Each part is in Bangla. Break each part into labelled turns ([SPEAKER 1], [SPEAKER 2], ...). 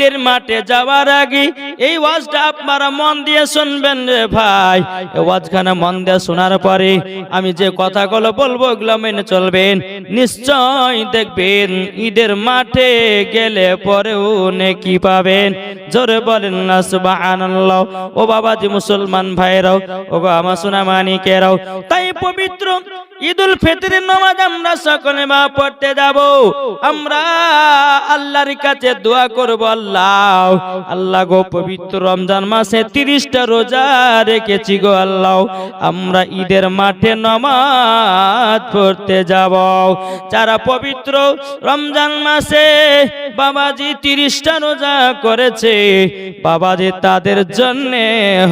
[SPEAKER 1] ঈদের মাঠে যাওয়ার আগে এই ওয়াজটা আপনারা মন দিয়ে শুনবেন রে ভাই। ওয়াজখানা মন দিয়ে শোনার পরে আমি যে কথাগুলো বলব ওগুলো মেনে চলবেন। নিশ্চয় দেখবেন ঈদের মাঠে গেলে পরেও নেকি পাবেন। জোরে বলেন না, সুবহানাল্লাহ। ও বাবাজি মুসলমান ভাইরাও ও গো আমার সোনা মানিকেরাও তাই পবিত্র ঈদুল ফিতরের নামাজ আমরা সকলে মা পড়তে যাব। আমরা আল্লাহর কাছে দোয়া করব, আল্লাহ আল্লাহ। আল্লাহ গো পবিত্র রমজান মাসে তিরিশটা রোজা রেখেছি গো আল্লাহ। আমরা ঈদের মাঠে নামাজ পড়তে যাব। যারা পবিত্র রমজান মাসে বাবাজি তিরিশটা রোজা করেছে, বাবাজি তাদের জন্য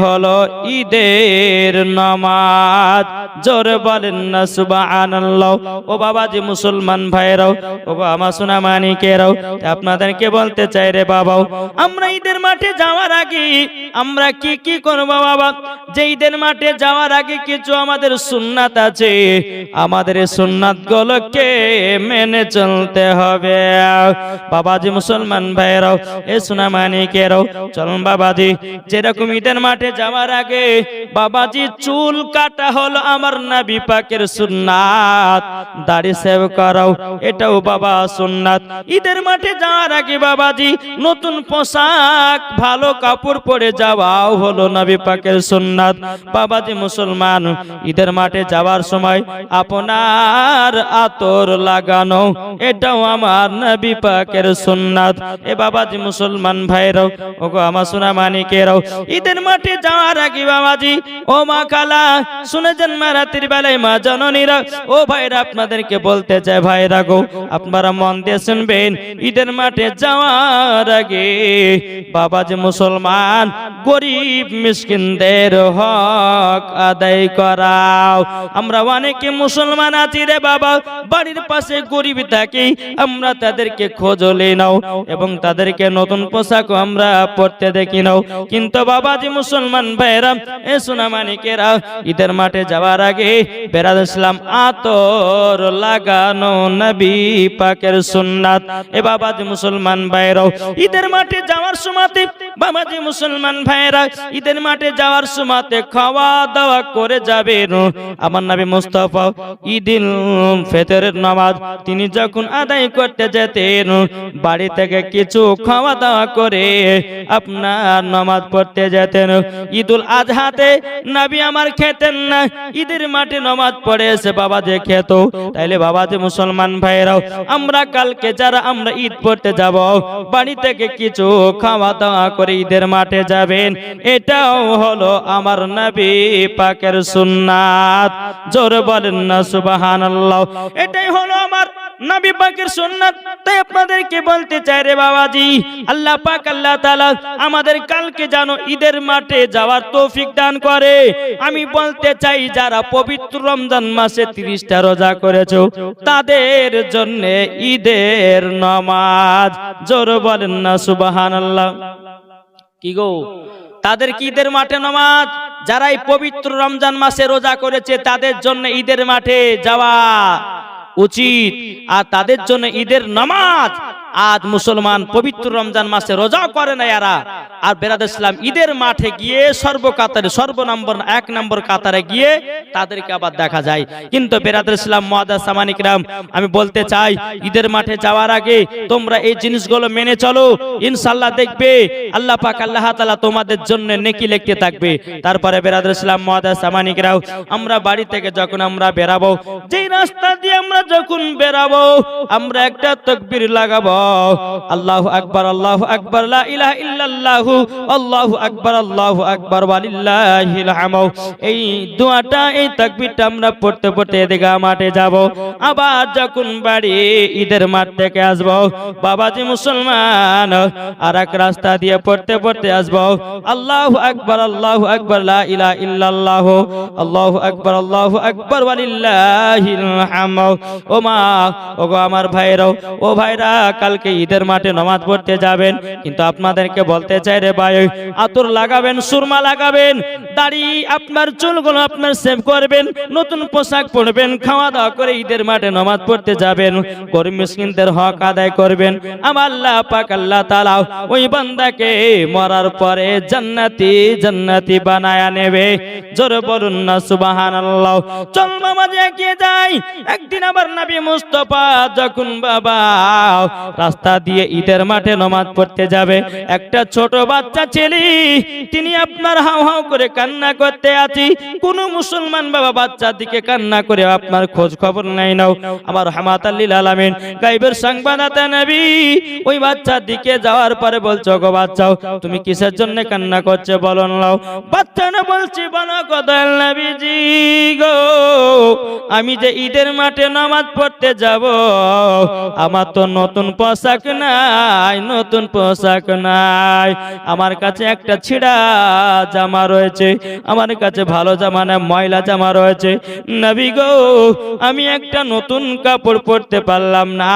[SPEAKER 1] হলো ঈদের নামাজ। জোরে বলেন না, সুবহানাল্লাহ। ও বাবাজি মুসলমান ভাইরাও ও আমার সোনা মানিকেরাও আপনাদেরকে বলতে চাই রে বাবাও আমরা ঈদের মাঠে যাওয়ার আগে আমরা কি কি করব বাবা? যে ঈদের মাঠে যাওয়ার আগে কিছু আমাদের সুন্নাত আছে। আমাদের সুন্নাত গুলোকে মেনে চলতে হবে? বাবাজি, মুসলমান ভাইরাও এ সোনা মানিকেরাও, চলুন বাবাজি, যেরকম ঈদের মাঠে যাওয়ার আগে বাবাজি, চুল কাটা হলো আমার নবী পাকের সুন্নাত। দাড়ি সেভ করাও, এটাও বাবা সুন্নাত। ঈদের মাঠে যাওয়ার আগে বাবাজি, নতুন পোশাক, ভালো কাপড় পরে যাওয়াও হলো নবী পাকের সুন্নাত। বাবাজি মুসলমান, ঈদের মাঠে যাওয়ার সময় আপনার আতর লাগানো, এটাও আমার নবী পাকের সুন্নাত। এ বাবাজি মুসলমান ভাইরাও ওগো আমার সোনা মানিকেরাও, ঈদের মাঠে যাওয়ার আগে বাবাজি, ও মা কালা শুনেছেন মা রাত্রির বেলায় মা জননীরা, ও ভাইরা আপনাদেরকে বলতে চাই ভাইরা গো, আপনারা মন দিয়ে শুনবেন, ঈদের মাঠে যাওয়ার আগে বাবা যে মুসলমান, গরিব মিসকিনদের হক আদায় করাও। আমরা অনেকে মুসলমান আছি রে বাবা, বাড়ির পাশে গরিব থাকি, আমরা তাদেরকে খোঁজলে নাও এবং তাদেরকে নতুন পোশাক আমরা পড়তে দেখি নাও। কিন্তু বাবাজি মুসলমান ভাইরা এ সোনা মানিকেরা, ঈদের মাঠে যাওয়ার আগে বেরাদ ইসলাম আতর লাগানো নবী পাকের সুন্নাত। এ বাবাজি মুসলমান ভাইরাও ঈদের মাঠে যাওয়ার সময়তে বাবাজি মুসলমান ভাইরা ঈদের মাঠে যাওয়ার সময়তে খাওয়া দাওয়া করে যাবেন আমার নবী মুস্তাফা, ঈদিল ফেতরের নামাজ তিনি যখন আদায় করতে যেতেন, বাড়ি থেকে কিছু খাওয়া দাওয়া করে আপনার নামাজ পড়তে যেতেন। ঈদুল আজহাতে নাবি আমার খেতেন না, ঈদের মাঠে নামাজ পড়ে এসে বাবা যে খেত। তাইলে বাবা যে মুসলমান ভাইরাও আমরা কালকে যারা আমরা ঈদ পড়তে যাব বাড়ি থেকে কিছু খাওয়া দাওয়া করে ঈদের মাঠে যাবেন। এটাও হলো আমার নবী পাকের সুন্নাত। জোর বলেন না, সুবহানাল্লাহ। এটাই হলো আমার নবী পাকের সুন্নাত। তাই আপনাদেরকে বলতে চাই রে বাবাজি, আল্লাহ পাক, আল্লাহ তাআলা আমাদের কালকে জানো ঈদের মাঠে যাওয়ার তৌফিক দান করে। আমি বলতে চাই, যারা পবিত্র রমজান মাসে 30টা রোজা করেছ, তাদের জন্য ঈদের নামাজ। জোর বলেন সুবহানাল্লাহ। কি গো? তাদের কি ঈদের মাঠে নামাজ? যারা এই পবিত্র রমজান মাসে রোজা করেছে, তাদের জন্য ঈদের মাঠে যাওয়া উচিত। আর তাদের জন্য ঈদের নামাজ আজ মুসলমান পবিত্র রমজান মাসে রোজা করে না এরা। আর বেরাদ ইসলাম ঈদের মাঠে গিয়ে সর্বকাতারে, সর্বনম্বর এক নম্বর কাতারে গিয়ে তাদেরকে আবার দেখা যায়। কিন্তু বেরাদ ইসলাম মহাদা সামানিকরাম আমি বলতে চাই, ঈদের মাঠে যাওয়ার আগে তোমরা এই জিনিসগুলো মেনে চলো। ইনশাল্লাহ দেখবে, আল্লাহ পাক, আল্লাহ তাআলা তোমাদের জন্য নেকি লিখতে থাকবে। তারপরে বেরাদ ইসলাম মহাদা সামানিকরাও আমরা বাড়ি থেকে যখন আমরা বেরাবো, যেই রাস্তা দিয়ে আমরা যখন বেরাবো, আমরা একটা তকবীর লাগাবো। আল্লাহু আল্লাহু আল্লাহু আল্লাহু এই দোয়াটা, এই আমরা পড়তে পড়তে এদিকে মাঠে যাব। আবার যখন বাড়ি ঈদের মাঠ থেকে বাবাজি মুসলমান আর এক রাস্তা দিয়ে পড়তে পড়তে আসব। আল্লাহু আকবার আল্লাহু আকবার, লা ইলাহা ইল্লাল্লাহু, আল্লাহু আকবার আল্লাহু আকবার, ওয়ালিল্লাহিল ও মা আমার ভাইরাও ও ভাইরা কালকে ঈদের মাঠে নমাজ পড়তে যাবেন। কিন্তু আপনাদেরকে বলতে চাই রে ভাই, আতর লাগাবেন, সুরমা লাগাবেন, দাড়ি আপনার চুলগুলো আপনার সেভ করবেন, নতুন পোশাক পরবেন খাওয়া দাওয়া করে ঈদের মাঠে নমাজ পড়তে যাবেন, গরিব মিসকিনদের হক আদায় করবেন। আমার আল্লাহ পাক, আল্লাহ তাআলা ওই বান্দাকে মরার পরে জান্নাতি জান্নাতি বানায়া নেবে। জোরে বলুন না, সুবহানাল্লাহ। চল মামা যাই। একদিন আবার নবী মুস্তাফা, যখন বাবা রাস্তা দিয়ে ঈদের মাঠে নমাজ পড়তে যাবে। একটা ছোট বাচ্চা ছেলে, তিনি আপনার হাও হাউ করে কান্না করতে আছি। কোন মুসলমান বাবা বাচ্চার দিকে কান্না করে আপনার খোঁজ খবর নাই নাও। আমার হামাত আল্লিল আলামিন, গাইবের সংবাদাতা নবী, ওই বাচ্চার দিকে যাওয়ার পরে বলছো গো বাচ্চাও তুমি কিসের জন্য কান্না করছে বলো নাও। বাচ্চা না বলছি, বলো কথা নবীজি গো, আমি যে ঈদের মাঠে নামাজ পড়তে যাব, আমার তো নতুন পোশাক নাই, নতুন পোশাক নাই। আমার কাছে একটা ছিড়া জামা রয়েছে, আমার কাছে ভালো জামা না ময়লা জামা রয়েছে। নবী গো, আমি একটা নতুন কাপড় পরতে পারলাম না।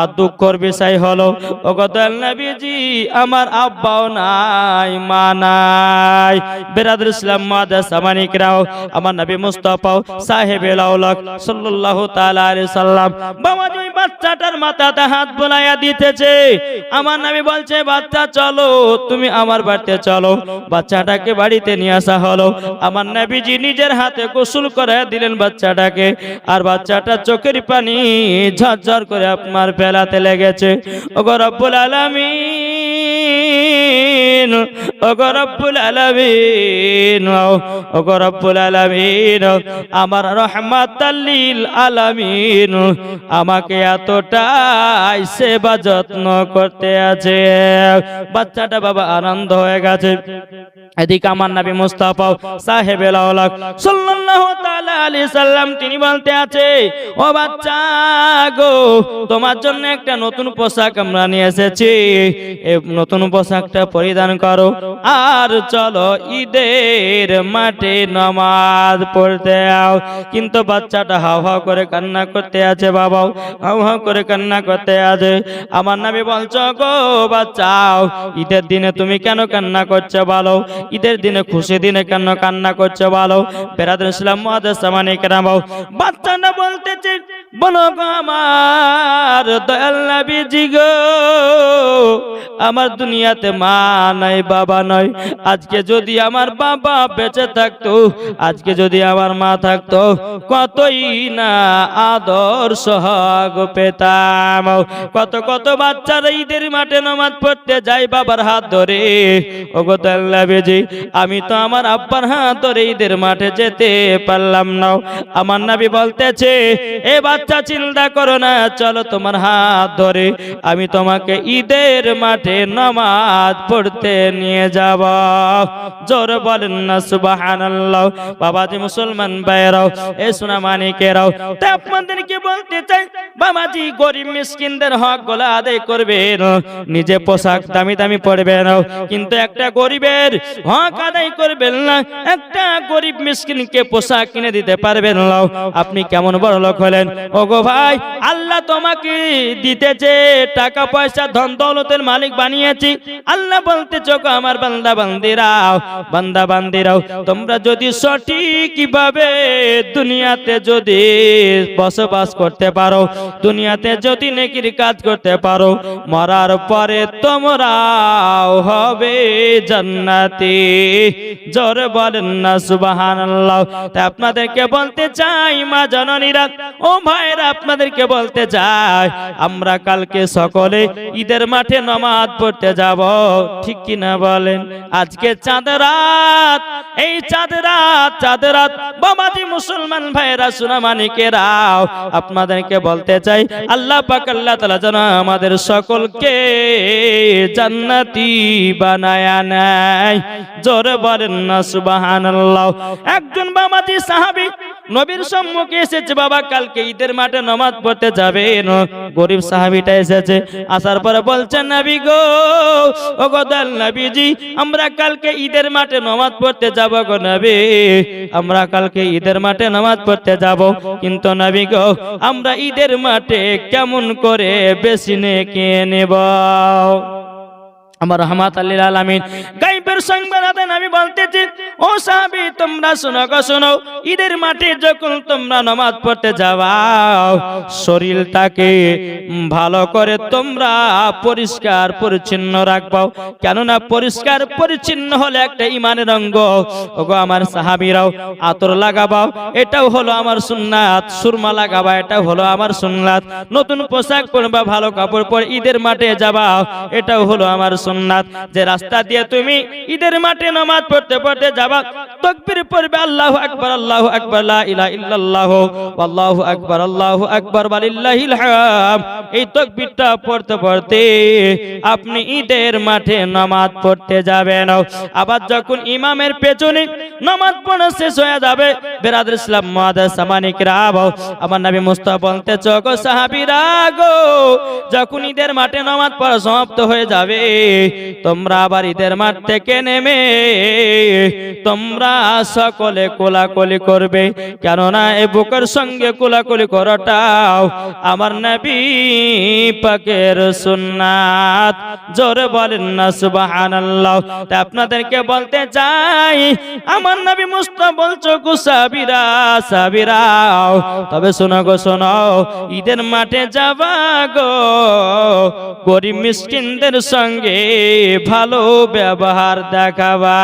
[SPEAKER 1] আর দুঃখর বিষয় হলো ও ওগতাল নবীজি, আমার আব্বাও নাই, মা নাই। বেরাদুল ইসলাম মাদাস আমানিকরাও আমার নবী মুস্তাফা সাহেব লাউলাক সাল্লাল্লাহু তাআলা আলাইহি সাল্লাম। বাবা ওই বাচ্চাটার মাথাতে হাত বোলাইয়া দিতেছে। আমার নামে বলছে, বাচ্চা, চলো, তুমি আমার বাড়িতে চলো। বাচ্চাটাকে বাড়িতে নিয়ে আসা হলো। আমার নাবিজি নিজের হাতে গোসল করে দিলেন বাচ্চাটাকে। আর বাচ্চাটা চোখের পানি ঝরঝর করে আপনার ফেলাতে লেগেছে। ওগো রব্বুল আলামিন ওগো রব্বুল আলামিন ওগো রব্বুল আলামিন, আমার রহমাতাল্লিল আলামিন, আমাকে এতটাই সেবা যত্ন করতে আছে। বাচ্চাটা বাবা আনন্দ হয়ে গেছে। এদিকে আমার নবী মুস্তাফা সাহেব লাউলাক সাল্লাল্লাহু তাআলা আলাইহি সাল্লাম, তিনি বলতে আছে, ও বাচ্চা গো, তোমার জন্য একটা নতুন পোশাক আমরা নিয়ে এসেছি। এই নতুন পোশাকটা পরিধান করো। আর চলো ঈদের মাঠে নামাজ পড়তে আও। কিন্তু বাচ্চাটা হাও হাও করে কান্না করতে আছে বাবাও, হাও হাও করে কান্না করতে আছে। আমার নামে বলছো, গো বাচ্চাও, ঈদের দিনে তুমি কেন কান্না করছ বলো? ঈদের দিনে খুশি দিনে কেন কান্না করছ বলো? বেরাদ ইসলাম মহাদেশ সামানি কেরাম বাচ্চাটা বলতেছে, বলো গো আমার দয়াল নবীজি গো, আমার দুনিয়াতে মা নাই, বাবা নয় আজকে যদি আমার বাবা বেঁচে থাকতো, আজকে যদি আমার মা থাকতো, কতই না আদর সোহাগ পেতাম। কত কত বাচ্চারা ঈদের মাঠে নামাজ পড়তে যায় বাবার হাত ধরে। ওগো তাল্লা বেজি, আমি তো আমার আব্বার হাত ধরে ঈদের মাঠে যেতে পারলাম না। আমার নাবি বলতেছে, এ বাচ্চা, চিন্তা করো না, চলো তোমার হাত ধরে। আমি তোমাকে ঈদের মাঠে নামাজ পড়তে নিয়ে যাব। জোর বলেন না, সুবহানাল্লাহ। বাবাজি মুসলমান ভাইরাও এ সোনা মানিকেরাও তাই আপনাদেরকে বলতে চাই? বাবাজি গরিব মিসকিনদের হকগুলো আদায় করবেন, নিজে পোশাক দামি দামি পড়বেন কিন্তু একটা গরিবের হক আদায় করবেন না, একটা গরিব মিসকিনকে পোশাক কিনে দিতে পারবেন না। আপনি কেমন বড় লোক হলেন? ওগো ভাই, আল্লাহ তোমাকে দিতেছে টাকা পয়সা ধন দৌলতের মালিক বানিয়েছি, আল্লাহ বলতে চোখ আমার বান্দা বান্দিরাও বান্দা বান্দিরাও, তোমরা যদি সঠিক ভাবে দুনিয়াতে যদি বসবাস করতে পারো, দুনিয়াতে যদি নেকির কাজ করতে পারো, মরার পরে তোমরাও হবে জান্নাতি। জোরে বলেন না আপনাদেরকে বলতে চাই, মা জননীরা, ও ভাইরা আপনাদেরকে বলতে চাই, আমরা কালকে সকলে ঈদের মাঠে নামাজ পড়তে যাব, ঠিক কি না বলেন? আজকে চাঁদ রাত, এই চাঁদ রাত চাঁদ রাত বাবাজি মুসলমান ভাইরা সোনা মানিকেরাও আপনাদেরকে বলতে চাই, আল্লাহ পাক, আল্লাহ তাআলা যেন আমাদের সকলকে জান্নাতি বানায়া নেয়। জোরে বলেন না, সুবহানাল্লাহ। একজন বাবাজি সাহাবী নবীর সম্মুখে এসেছে, বাবা, কালকে ঈদের মাঠে নামাজ পড়তে যাবেন গরিব সাহাবিটা এসেছে, আসার পরে বলছেন, নবী গো ও গদাল নবীজি, আমরা কালকে ঈদের মাঠে নামাজ পড়তে যাব গো নবী। আমরা কালকে ঈদের মাঠে নামাজ পড়তে যাব। কিন্তু নবী গো, আমরা ঈদের মাঠে কেমন করে বেশি নেকে নেব? আমার রহমাত আল্লিল আলামিন গাইবের শরীরটাকে ভালো করে তোমরা পরিষ্কার, পরিচ্ছন্ন কেননা পরিষ্কার, পরিচ্ছন্ন হলে একটা ইমানের অঙ্গ। ওগো আমার সাহাবীরাও আতর লাগাবাও। এটাও হলো আমার সুন্নাত, সুরমা লাগাবা, এটাও হলো আমার সুন্নাত। নতুন পোশাক পরবা, ভালো কাপড় পরে ঈদের মাঠে যাবাও এটাও হলো আমার সুন্নাত। যে রাস্তা দিয়ে তুমি ঈদের মাঠে নামাজ পড়তে পড়তে যাবা, তকবীর পড়বে, আল্লাহু আকবার আল্লাহু আকবার, লা ইলাহা ইল্লাল্লাহ, আল্লাহু আকবার আল্লাহু আকবার, ওয়ালিল্লাহিল হাম এই তাকবীরটা পড়তে পড়তে আপনি ঈদের মাঠে নামাজ পড়তে যাবেন। আবার যখন ইমামের পেছনে নামাজ পড়া শেষ হয়ে যাবে বেরাদুল ইসলাম মুআদ্দাস সামানিক রাব আমার নবী মুস্তাফা বলতে চোখ সাহাবীরা গো, যখন ঈদের মাঠে নামাজ পড়া সমাপ্ত হয়ে যাবে, তোমরা আবার ঈদের মাঠ থেকে নেমে তোমরা সকলে কোলাকুলি করবে। কেননা এ বুকের সঙ্গে কোলাকুলি করাটাও আমার নবী পাকের সুন্নাত। জোরে বলেন না, সুবহানাল্লাহ। তা আপনাদেরকে বলতে চাই, আমার নবী মুস্তাফা বলছো গো সাবিরা সাবিরাও তবে শোনো গো, শোনো, ঈদের মাঠে যাবা গো। গরিব মিসকিনদের সঙ্গে ভালো ব্যবহার দেখাবা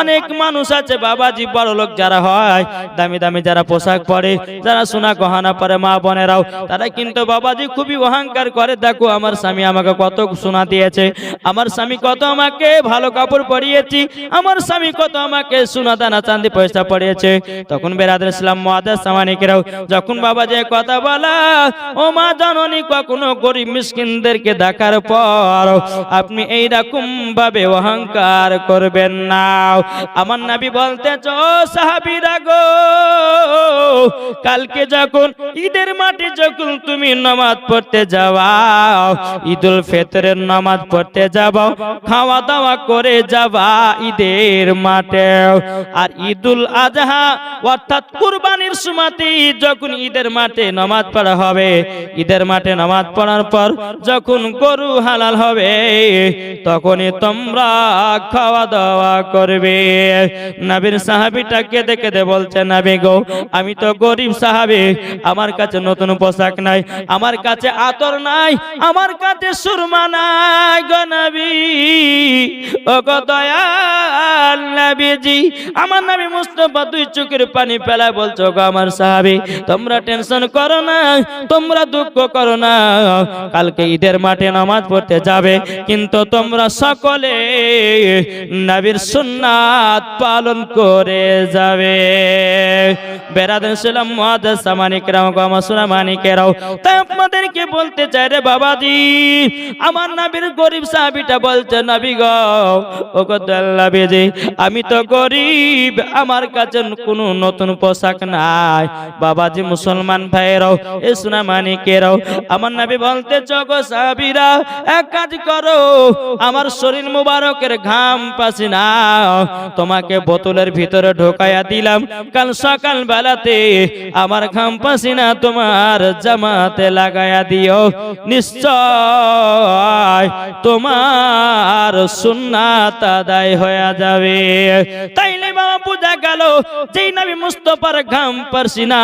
[SPEAKER 1] অনেক মানুষ আছে, বাবাজি, বড় লোক যারা হয়, দামি দামি যারা পোশাক পরে, যারা সোনা গহনা পরে, মা বোনেরাও, তারা কিন্তু বাবাজি খুবই অহংকার করে, দেখো, আমার স্বামী আমাকে কত সোনা দিয়েছে, আমার স্বামী কত আমাকে ভালো কাপড় পরিয়েছি, আমার স্বামী কত আমাকে সোনা, দানা, চাঁদি, পয়সা পড়িয়েছে তখন বেরাদের ইসলাম মহাদাস সামানিকেরাও যখন বাবা যে কথা বলা, ও মা জননী, কখনো গরিব মিসকিনদেরকে দেখার পর, আপনি এইরকম ভাবে অহংকার করবেন না। আমার নাবি বলতে সাহাবিরা গো, কালকে যখন, ঈদের মাঠে যখন তুমি নামাজ পড়তে যাওয়া ঈদুল ফেতরের নামাজ পড়তে যাব খাওয়া দাওয়া করে যাবা ঈদের মাঠে। আর ঈদুল আজহা, অর্থাৎ কুরবানির সুমাতে যখন ঈদের মাঠে নামাজ পড়া হবে, ঈদের মাঠে নামাজ পড়ার পর যখন গরু হালাল হবে, তখনই তোমরা খাওয়া দাওয়া করবে। নবীর সাহাবিটাকে দেখে দে বলছে, নবী গো, আমি তো গরিব সাহাবি, আমার কাছে নতুন পোশাক নাই, আমার কাছে আতর নাই, আমার কাছে সুরমা নাই গো নবী। ও গো দয়াল নবীজি, আমার নবী মুস্তফা দুই চোখের পানি ফেলা বলছো গো আমার সাহাবি, তোমরা টেনশন করো না, তোমরা দুঃখ করো না। কালকে ঈদের মাঠে নামাজ পড়তে যাবে, কিন্তু তোমরা সকলে নবীর সুন্নাত পালন করে যাবে। বেরাদেন ছিলাম মহাদাস সামানিকরাও গামা সুনামানিকেরাও তাই আপনাদেরকে বলতে চাই রে বাবাজি, আমার নবীর গরিব সাহাবিটা বলছে, নবী গো ও গো নবীজি আমি তো গরিব, আমার কাছে কোনো নতুন পোশাক নাই। বাবাজি, মুসলমান ভাইয়েরাও, এ সুনামানিকেরাও আমার নবী বলতে চগো সাহাবিরা, এক কাজ করো, আমার শরীর মুবারকের ঘাম পাসি না। তোমাকে বোতলের ভিতরে ঢোকায়া দিলাম। কাল সকাল বেলাতে আমার ঘাম পাসি না, তোমার জামাতে লাগায়া দিও। নিশ্চয় তোমার সুন্নাত আদায় হয়ে যাবে। তাইলে বাবা বুঝা গেল, যেই নবী মুস্তফার ঘাম পারছি না,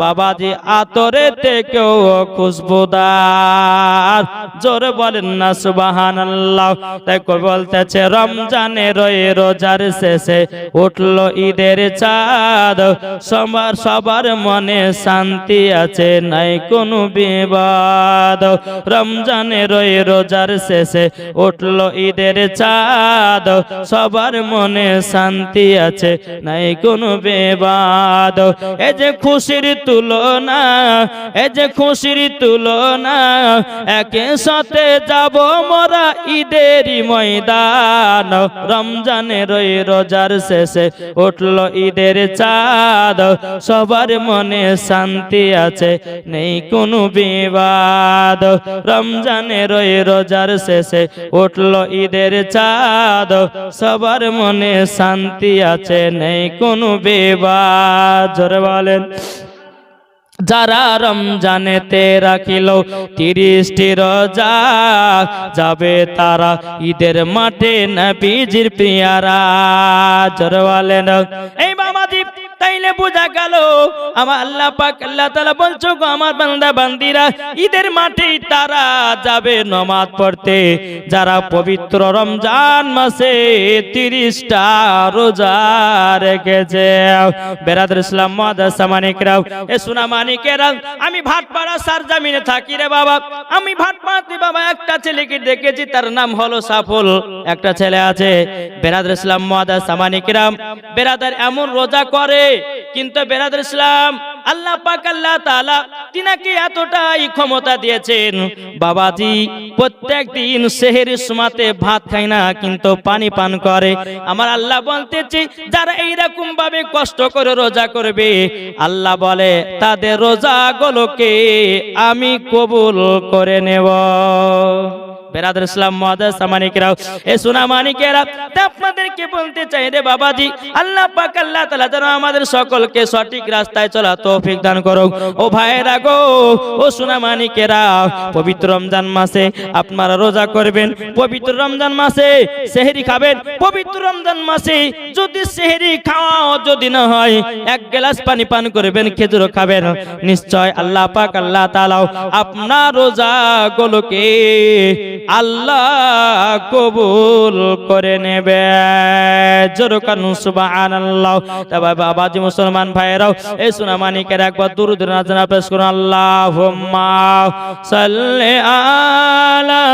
[SPEAKER 1] বাবাজি আতরে তে কেউ খুশবুদার। জোরে বলেন না সুবাহান আল্লাহ তাই কই বলতেছে রমজানের ওই রোজার শেষে উঠল ঈদের চাঁদ। সবার সবার মনে শান্তি আছে, নাই কোনো বিবাদ। রমজানে রয়ে রোজার শেষে উঠল ঈদের চাঁদ। সবার মনে শান্তি আছে, নাই কোনো বেবাদ। এ যে খুশির তুলনা এ যে খুশির তুলনা, একে সাথে যাব মোরা ঈদেরই ময়দান রমজানের ওই রোজার শেষে উঠল ঈদের চাঁদ। সবার মনে শান্তি আছে, নেই কোনো বিবাদ। রমজানের ওই রোজার শেষে উঠল ঈদের চাঁদ। সবার মনে শান্তি আছে, নেই কোনো বিবাদ। জোরে বলেন। যারা রমজানেতে রাখিল তিরিশটি রোজা যাবে তারা ঈদের মাঠে নবীজির প্রিয়ারা। জোরওয়ালেন এই বাবাজি তাইলে বোঝা গেল, আমার আল্লাহ পাক, আল্লাহ তাআলা বলছো গো, আমার বান্দা, বান্দিরা, ঈদের মাঠে তারা যাবে নমাজ পড়তে। যারা পবিত্র রমজান মাসে তিরিশটা রোজা রেখেছে। বেরাদুল ইসলাম মানিকরাও, এ সোনা মানিকেরা আমি ভাটপাড়া সার জামিনে থাকি রে বাবা। আমি ভাটপাড়াতে বাবা একটা ছেলেকে দেখেছি, তার নাম হলো সাফল। একটা ছেলে আছে বেরাদুল ইসলাম মাদাসা মানিকরাম বেরাদার এমন রোজা করে কিন্তু বেরাদুল ইসলাম, আল্লাহ পাক, আল্লাহ তাআলা তিনাকে এতটাই ক্ষমতা দিয়েছেন। বাবাজি প্রত্যেক দিন সেহেরির সমাতে ভাত খায় না, কিন্তু পানি পান করে। আমার আল্লাহ বলতেছি, যারা এইরকম ভাবে কষ্ট করে রোজা করবে, আল্লাহ বলে, তাদের রোজাগুলোকে আমি কবুল করে নেব। বেরাদুল ইসলাম মহাদাস মানিকেরাও এ সোনা মানিকেরা, তা আপনাদেরকে বলতে চাই রে বাবাজি, আল্লাহ পাক আল্লাহ তাআলা যেন আমাদের সকলকে সঠিক রাস্তায় চলা তৌফিক দান করো ও ভাইরা গো, ও সোনা মানিকেরা, পবিত্র রমজান মাসে আপনারা রোজা করবেন, পবিত্র রমজান মাসে সেহরি খাবেন, পবিত্র রমজান মাসে যদি সেহরি খাওয়া যদি না হয়, এক গ্লাস পানি পান করবেন, খেজুর খাবেন। নিশ্চয় আল্লাহ পাক আল্লাহ তাআলা আপনার রোজা গুলোকে আল্লাহ কবুল করে নেবে। জোরকান সুবহানাল্লাহ। তবে বাবাজি মুসলমান ভাইরাও এই সোনা একবার দূর দূর নাজনা পেশ করুন। আল্লাহ সাল্লে আলা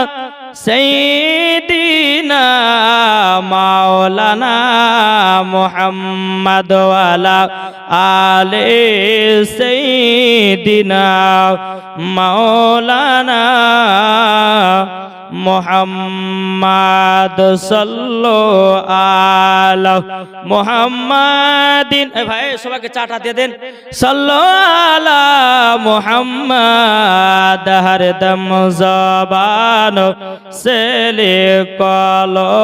[SPEAKER 1] সাইয়্যিদিনা মাওলানা মুহাম্মদ ওয়ালা আলে সাইয়্যিদিনা মাওলানা মোহাম্মদ সাল্লো আলা মোহাম্মদিন। ভাই, সবাইকে চাটা দিয়ে দেন। সাল্লো আলা মোহাম্মদ হরদম জবান সেলে কলো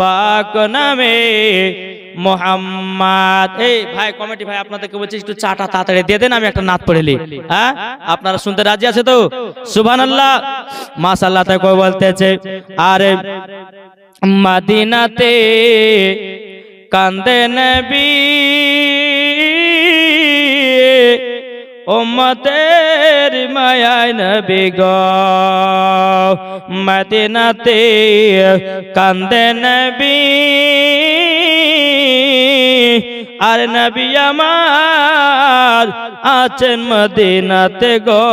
[SPEAKER 1] পাক নামে মোহাম্মদ। এই ভাই, কমিটি ভাই, আপনাদেরকে বলছি, একটু চাটা তাড়াতাড়ি দিয়ে দেন, আমি একটা নাত পড়েলি হ্যাঁ? আপনারা শুনতে রাজি আছে তো? সুবহান আল্লাহ মাশাআল্লাহ, তাই কই বলতেছে, আরে মদিনাতে কান্দে নবী, উম্মতের মায়ায় নবী গো। মদিনাতে কান্দে নবী। আর নবী আমার আছেন মদিনাতে গো।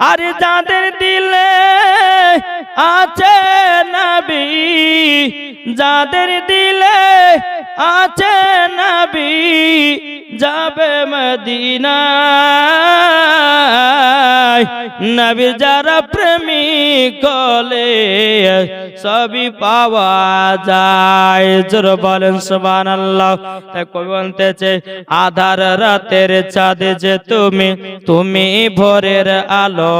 [SPEAKER 1] আর যাদের দিলে আছে নবী যাদের দিলে আছে নবী, যাবে মদিনা নবী যারা প্রেমী কলে সবই পাওয়া যায়। জোর বলেন সুবান আল্লাহ তাই কবি বলতেছে, আধার রাতের চাঁদ যে তুমি তুমি ভোরের আলো।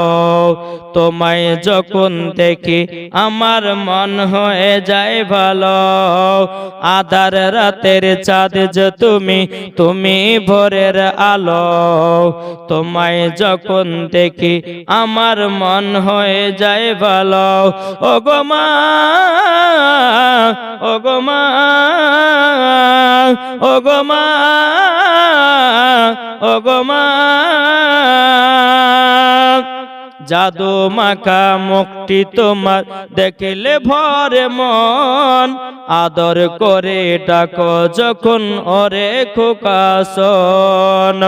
[SPEAKER 1] তোমায় যখন দেখি, আমার মন হয়ে যায় ভালো। আধার রাতের চাঁদ যে তুমি তুমি ভোরের আলো। তোমায় যখন দেখি আমার মন হয়ে যায় ভালো। ও গো মা ও গো মা ও গো মা ও গো মা। জাদু মাখা মুক্তি তোমার। দেখিলে ভরে মন। আদর করে ডাকো যখন ওরে খোকাসন।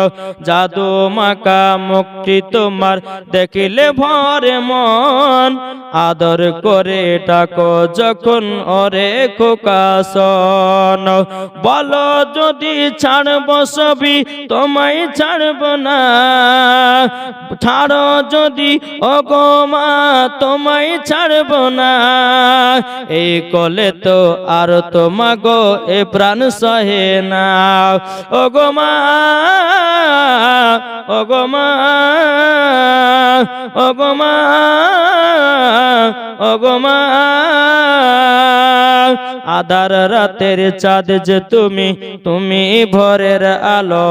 [SPEAKER 1] জাদু মাখা মুক্তি তোমার। দেখিলে ভরে মন। আদর করে ডাকো যখন ওরে খোকাসন। বলো যদি ছাড়ব সবই তোমায় ছাড়ব না। ছাড়ো যদি ওগো মা, তোমায় ছাড়ব না। এই কলে তো আর তোমা গো এ প্রাণ সহে না। ওগো মা ওগো মা ওগো মা ওগো মা। আধার রাতের চাঁদ যে তুমি তুমি ভোরের আলো।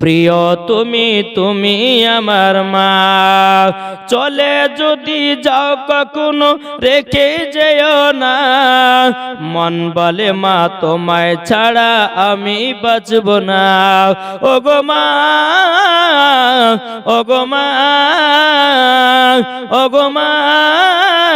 [SPEAKER 1] প্রিয়, তুমি তুমি আমার মা। চলে যদি যাও কখনো, রেখে যেও না। মন বলে, মা, তোমায় ছাড়া আমি বাঁচব না। ও গো মা ও গো মা ও গো মা।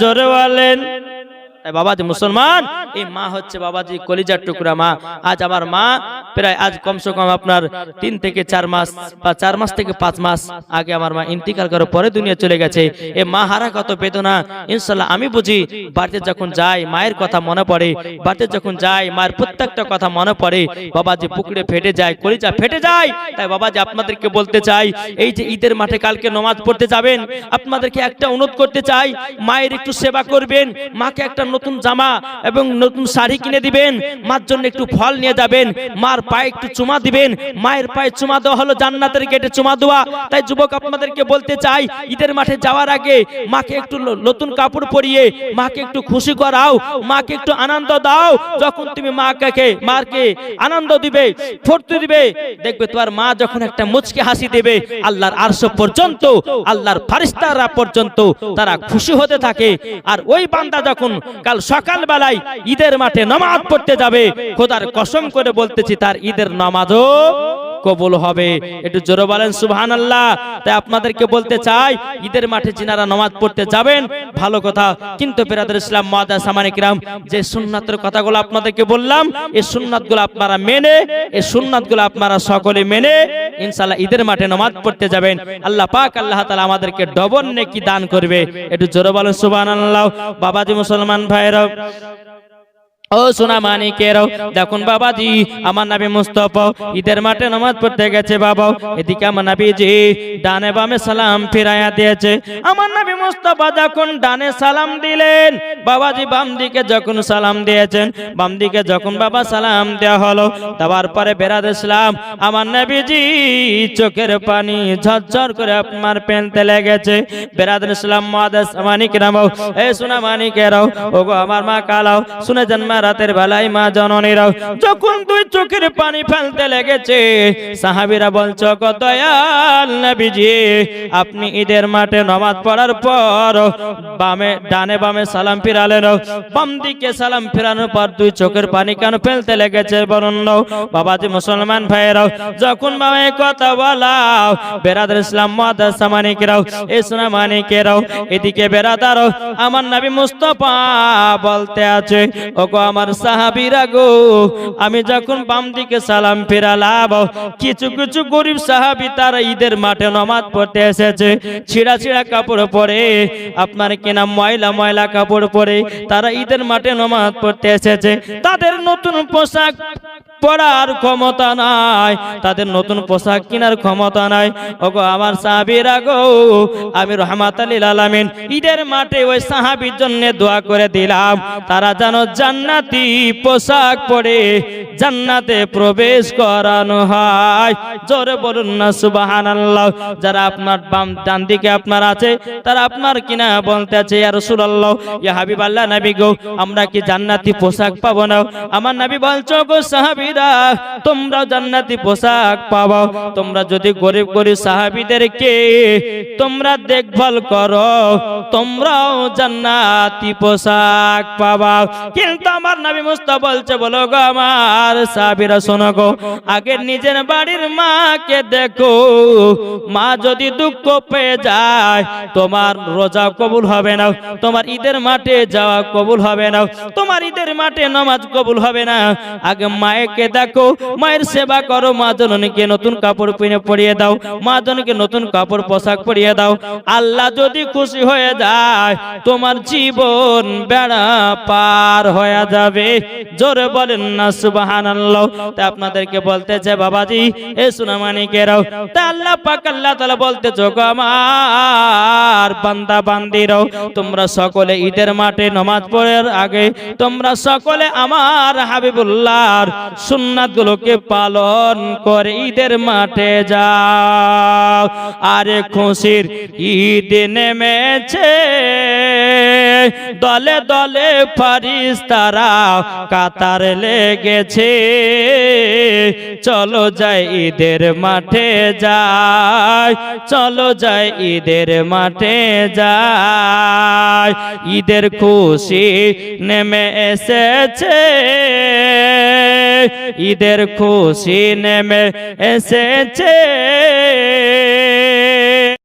[SPEAKER 1] জোরে বলেন। বাবাজি মুসলমান? এই মা হচ্ছে বাবাজি কলিজার টুকরা মা। আজ আমার মা প্রায় আজ কমসে কম আপনার তিন থেকে চার মাস বা চার মাস থেকে পাঁচ মাস আগে আমার মা ইন্তিকাল করার পরে দুনিয়া চলে গেছে। এ মা হারা কত বেদনা। ইনশাল্লাহ আমি বুঝি বাড়িতে যখন যাই মায়ের কথা মনে পড়ে, বাড়িতে যখন যাই মায়ের প্রত্যেকটা কথা মনে পড়ে, বাবাজি পুকুরে ফেটে যায়, কলিজা ফেটে যায়। তাই বাবাজি আপনাদেরকে বলতে চাই, এই যে ঈদের মাঠে কালকে নমাজ পড়তে যাবেন, আপনাদেরকে একটা অনুরোধ করতে চাই, মায়ের একটু সেবা করবেন, মাকে একটা নতুন জামা এবং নতুন শাড়ি কিনে দিবেন। মার জন্য একটু ফল নিয়ে যাবেন। মার পায়ে একটু চুমা দিবেন। মায়ের পায়ে চুমা দেওয়া হলো জান্নাতের গেটে চুমা দেওয়া। তাই যুবক আপনাদেরকে বলতে চাই, ঈদের মাঠে যাওয়ার আগে মাকে একটু নতুন কাপড় পরিয়ে মাকে একটু খুশি করাও, মাকে একটু আনন্দ দাও। যখন তুমি মাকে মাকে আনন্দ দিবে, ফুর্তি দিবে, দেখবে তোমার মা যখন একটা মুচকে হাসি দেবে, আল্লাহর আরশ পর্যন্ত, আল্লাহর ফারিস্তারা পর্যন্ত তারা খুশি হতে থাকে। আর ওই বান্দা যখন কাল সকাল বেলায় ঈদের মাঠে নামাজ পড়তে যাবে। খোদার কসম করে বলতেছি, তার ঈদের নামাজও কবুল হবে। একটু জোরে বলেন সুবহান আল্লাহ তাই আপনাদেরকে বলতে চাই, ঈদের মাঠে যিনারা নামাজ পড়তে যাবেন, ভালো কথা। কিন্তু বেরাদের ইসলাম মাদা সামানিকরাম যে সুন্নাতের কথাগুলো আপনাদেরকে বললাম এই সুন্নাতগুলো আপনারা মেনে এই সুন্নাতগুলো আপনারা সকলে মেনে, ইনশাআল্লাহ ঈদের মাঠে নামাজ পড়তে যাবেন। আল্লাহ পাক, আল্লাহ তাআলা আমাদেরকে ডবল নেকি দান করবে। একটু জোরে বলেন, সুবহানাল্লাহ। বাবাজি মুসলমান ভাইরা ও সোনা মানিকেরও, দেখুন বাবাজি, আমার নাবি মুস্তফা, ঈদের মাঠে নামাজ পড়তে গেছে বাবা। এদিকে আমার নাবিজি, ডানে বামে সালাম ফিরাইয়া দিয়েছে। আমার নাবি মুস্তফা যখন ডানে সালাম দিলেন, বাবাজি বাম দিকে যখন সালাম দিয়েছেন, বাম দিকে যখন বাবা সালাম দেওয়া হলো দেওয়ার পরে বেরাদ ইসলাম, আমার নাবিজি চোখের পানি ঝরঝর করে আপনার পেনতে লেগেছে। বেরাদ ইসলাম মাদাস মানিক নামাও, এ সোনা মানিকেরাও, ওগো আমার মা কালাও, শুনে যান মা রাতের বেলায় মা জননীরাও যখন দুই চোখের পানি ফেলতে লেগেছে, সাহাবিরা বলছো দয়াল নবীজি, আপনি ঈদের মাঠে নমাজ পড়ার পর বামে, ডানে বামে সালাম ফিরালেন। বাম দিকে সালাম ফিরানোর পর দুই চোখের পানি কেন ফেলতে লেগেছে না বাবাজি মুসলমান ভাইয়েরাও যখন বাবা কথা বলাও, বেরাদার ইসলাম মাদাসা মানিকেরাও ইসলাম মানিকেরাও, এদিকে বেরাদারও, আমার নবী মুস্তফা বলতে আছে, ওগো আমার সাহাবিরা গো, আমি যখন বাম দিকে সালাম ফেরালাম, কিছু কিছু গরিব সাহাবি তারা ঈদের মাঠে নমাজ পড়তে এসেছে। ছিঁড়া ছিঁড়া কাপড় পরে, আপনার কেনা ময়লা ময়লা কাপড় পরে তারা ঈদের মাঠে নমাজ পড়তে এসেছে। তাদের নতুন পোশাক পড়ার ক্ষমতা নাই, তাদের নতুন পোশাক কেনার ক্ষমতা নাই। ওগো আমার সাহাবীরা গো, আমি রহমাত আলীল আলামিন ঈদের মাঠে ওই সাহাবীর জন্য দোয়া করে দিলাম। তারা যেন জান্নাতি পোশাক পরে জান্নাতে প্রবেশ করানো হয়। জোরে বলুন না, সুবহানাল্লাহ। যারা আপনার বাম ডান দিকে আপনার আছে, তারা আপনার কিনা বলতে আছে, ইয়া রাসূলুল্লাহ, ইয়া হাবিবাল্লাহ নবী গো, আমরা কি জান্নাতি পোশাক পাবো না? আমার নবী বলছো গো সাহাবীরা, তোমরা জান্নাতি পোশাক পাবো। তোমরা যদি গরিব গরিব সাহাবীদেরকে তোমরা দেখভাল করো, তোমরাও জান্নাতি পোশাক পাবা। কিন্তু আমার নবী মুস্তাফা বলছে, বলো গো আমার সাহাবীরা, শোনো গো, আগে নিজের বাড়ির মাকে দেখো। মা যদি দুঃখ পেয়ে যায়, তোমার রোজা কবুল হবে না, তোমার ঈদের মাঠে যাওয়া কবুল হবে না, তোমার ঈদের মাঠে নামাজ কবুল হবে না। আগে মায়েকে দেখো, মায়ের সেবা করো, মা জননীকে নতুন কাপড় পিনে পরিয়ে দাও, মা জননীকে নতুন কাপড় পোশাক পরিয়ে দাও। আল্লাহ যদি খুশি হয়ে যায়, তোমার জীবন বেড়া পার হয়ে যাবে। জোরে বলেন না, সুবহানাল্লাহ। তা আপনাদেরকে বলতেছে, বাবাজি, এ সুনামানিকেরাও তা আল্লাহ পাক, আল্লাহ তাআলা বলতেছো গো আমার বান্দা বান্দিরাও তোমরা সকলে ঈদের মাঠে নামাজ পড়ার আগে, তোমরা সকলে আমার হাবিবুল্লাহর সুন্নাতগুলোকে পালন করে ঈদের মাঠে যাও। আরে খুশির ঈদ নেমেছে। দলে দলে ফারিস তারা কাতার লেগেছে। চলো যাই ঈদের মাঠে যাই, চলো যাই ঈদের মাঠে যাই। ঈদের খুশি নেমে এসেছে। ঈদের খুশি নেমে এসেছে।